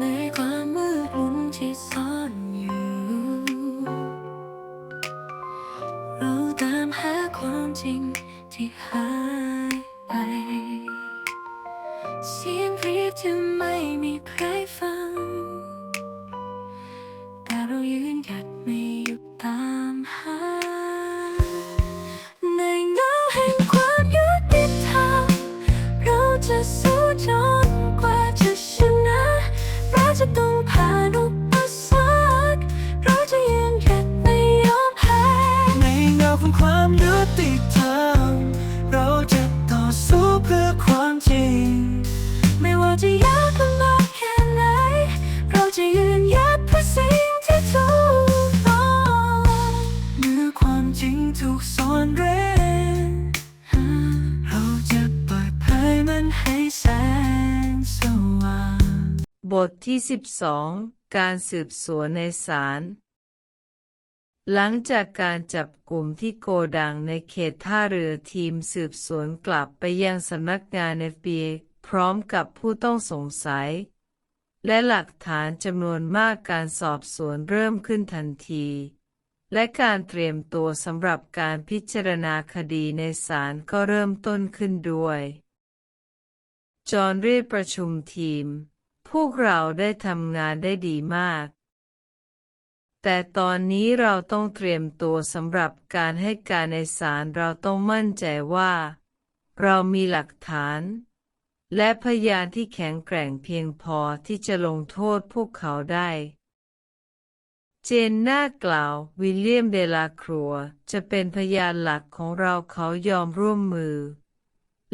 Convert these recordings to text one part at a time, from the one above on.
ในความมืดมนที่ซ่อนอยู่ เราตามหาความจริงที่หายไปเสียงเรียกจะไม่มีใครฟัง อ่อนเร้นเราจะเปิดเผยมันให้แสงสว่างบทที่ 12 การสืบสวนในศาลหลังจากการจับกลุ่มที่โกดังในเขตท่าเรือทีมสืบสวนกลับไปยังสำนักงาน FBI พร้อมกับผู้ต้องสงสัย และหลักฐานจำนวนมากการสอบสวนเริ่มขึ้นทันที และการเตรียมตัวสำหรับการพิจารณาคดีในศาลก็เริ่มต้นขึ้นด้วย จอห์นเรียกประชุมทีม พวกเราได้ทำงานได้ดีมาก แต่ตอนนี้เราต้องเตรียมตัวสำหรับการให้การในศาลเราต้องมั่นใจว่า เรามีหลักฐาน และพยานที่แข็งแกร่งเพียงพอที่จะลงโทษพวกเขาได้ เจนน่ากล่าว วิลเลียมเดลาครัว จะเป็นพยานหลักของเราเขายอมร่วมมือ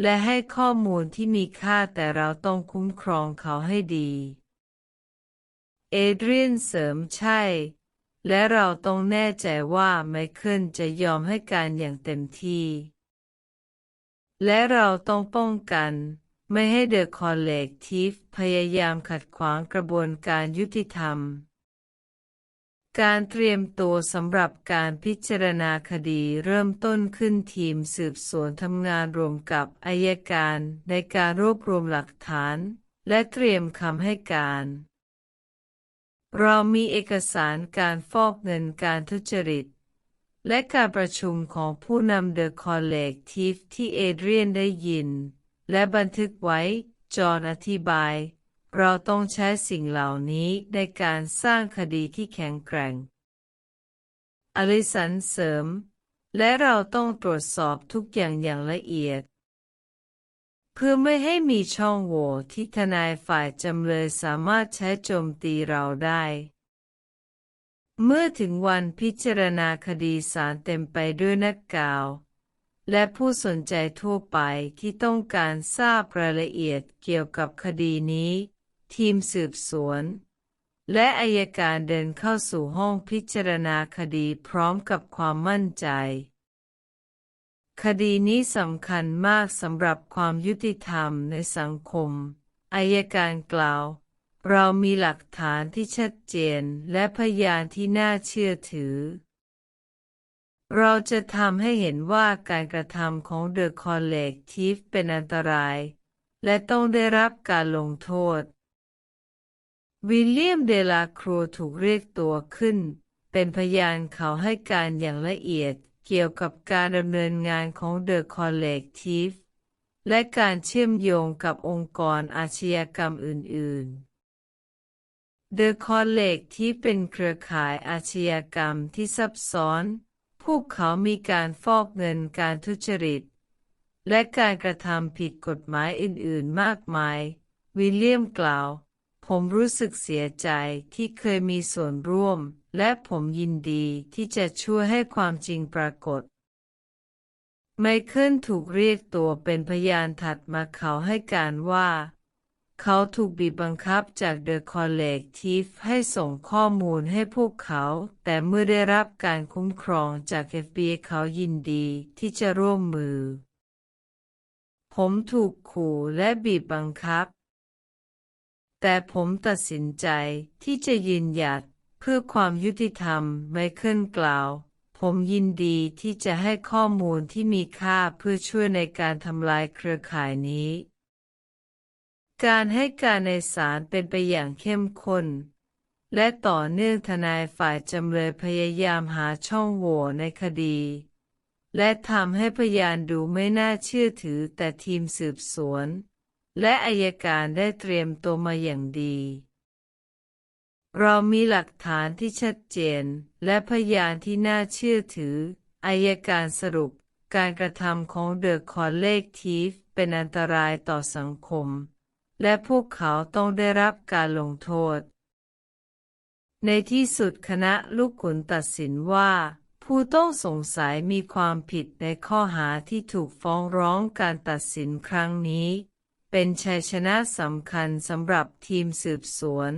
และให้ข้อมูลที่มีค่าแต่เราต้องคุ้มครองเขาให้ดี เอเดรียนเสริมใช่ และเราต้องแน่ใจว่าไมเคิลจะยอมให้การอย่างเต็มที่ และเราต้องป้องกันไม่ให้เดอะคอลเลกทีฟพยายามขัดขวางกระบวนการยุติธรรม การเตรียมตัวสำหรับการพิจารณาคดีเริ่มต้นขึ้นทีมสืบสวนทำงานรวมกับอายการในการรวบรวมหลักฐาน และเตรียมคำให้การ เรามีเอกสารการฟอกเงินการทุจริต และการประชุมของผู้นำเดอะคอลเลกทีฟที่เอเดรียนได้ยิน และบันทึกไว้ จอห์นอธิบาย เราต้องใช้สิ่งเหล่านี้ในการสร้างคดีที่แข็งแกร่งอลิสันเสริม และเราต้องตรวจสอบทุกอย่างอย่างละเอียด เพื่อไม่ให้มีช่องโหว่ที่ทนายฝ่ายจำเลยสามารถใช้โจมตีเราได้ เมื่อถึงวันพิจารณาคดีศาลเต็มไปด้วยนักกล่าวและผู้สนใจทั่วไปที่ต้องการทราบรายละเอียดเกี่ยวกับคดีนี้ ทีมสืบสวน และอายการเดินเข้าสู่ห้องพิจารณาคดีพร้อมกับความมั่นใจ คดีนี้สำคัญมากสำหรับความยุติธรรมในสังคมอายการกล่าว เรามีหลักฐานที่ชัดเจนและพยานที่น่าเชื่อถือ เราจะทำให้เห็นว่าการกระทำของเดอะคอลเลกทีฟเป็นอันตราย และต้องได้รับการลงโทษ วิลเลียมเดลาครัวถูกเรียกตัวขึ้น เป็นพยานเขาให้การอย่างละเอียดเกี่ยวกับการดำเนินงานของเดอะคอลเลกทีฟและการเชื่อมโยงกับองค์กรอาชญากรรมอื่นๆเดอะคอลเลกที่เป็นเครือข่ายอาชญากรรมที่ซับซ้อน พวกเขามีการฟอกเงินการทุจริต และการกระทำผิดกฎหมายอื่น ๆ มากมาย วิลเลียมกล่าว ผมรู้สึกเสียใจที่เคยมีส่วนร่วม และผมยินดีที่จะช่วยให้ความจริงปรากฏ ไมเคิลถูกเรียกตัวเป็นพยานถัดมาเขาให้การว่า เขาถูกบีบบังคับจากเดอะคอลเลกทีฟให้ส่งข้อมูลให้พวกเขา แต่เมื่อได้รับการคุ้มครองจาก FBI เขายินดีที่จะร่วมมือ ผมถูกขู่และบีบบังคับ แต่ผมตัดสินใจที่จะยืนหยัดเพื่อความยุติธรรมไมเคิลกล่าว ผมยินดีที่จะให้ข้อมูลที่มีค่าเพื่อช่วยในการทำลายเครือข่ายนี้ การให้การในศาลเป็นไปอย่างเข้มข้นและต่อเนื่องทนายฝ่ายจำเลยพยายามหาช่องโหว่ในคดี และทำให้พยานดูไม่น่าเชื่อถือแต่ทีมสืบสวน และอายการได้เตรียมตัวมาอย่างดี เรามีหลักฐานที่ชัดเจน และพยานที่น่าเชื่อถือ อายการสรุปการกระทำของเดอะคอลเลกทีฟเป็นอันตรายต่อสังคม และพวกเขาต้องได้รับการลงโทษ ในที่สุดคณะลูกขุนตัดสินว่า ผู้ต้องสงสัยมีความผิดในข้อหาที่ถูกฟ้องร้องการตัดสินครั้งนี้ เป็นชัยชนะสำคัญสำหรับทีมสืบสวน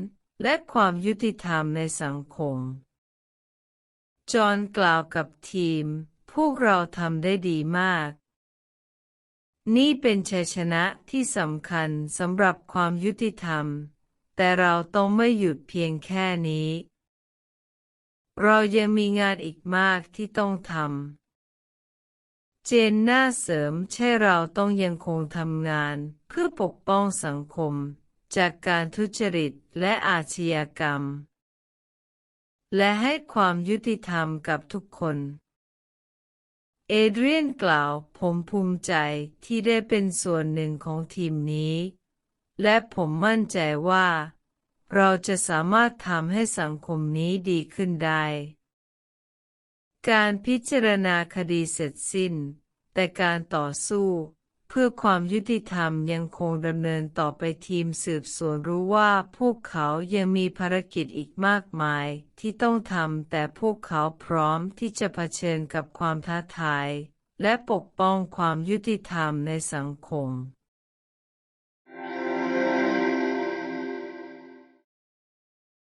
และความยุติธรรมในสังคม จอห์นกล่าวกับทีม พวกเราทำได้ดีมาก นี่เป็นชัยชนะที่สำคัญสำหรับความยุติธรรม แต่เราต้องไม่หยุดเพียงแค่นี้ เรายังมีงานอีกมากที่ต้องทำ เจนน่าเสริมใช่เราต้องยังคงทำงาน เพื่อปกป้องสังคม จากการทุจริตและอาชญากรรม และให้ความยุติธรรมกับทุกคน เอเดรียนกล่าวผมภูมิใจที่ได้เป็นส่วนหนึ่งของทีมนี้ และผมมั่นใจว่า เราจะสามารถทำให้สังคมนี้ดีขึ้นได้ การพิจารณาคดีเสร็จสิ้น แต่การต่อสู้ เพื่อความยุติธรรมยังคงดำเนินต่อไปทีมสืบสวนรู้ว่าพวกเขายังมีภารกิจอีกมากมายที่ต้องทำแต่พวกเขาพร้อมที่จะเผชิญกับความท้าทาย และปกป้องความยุติธรรมในสังคม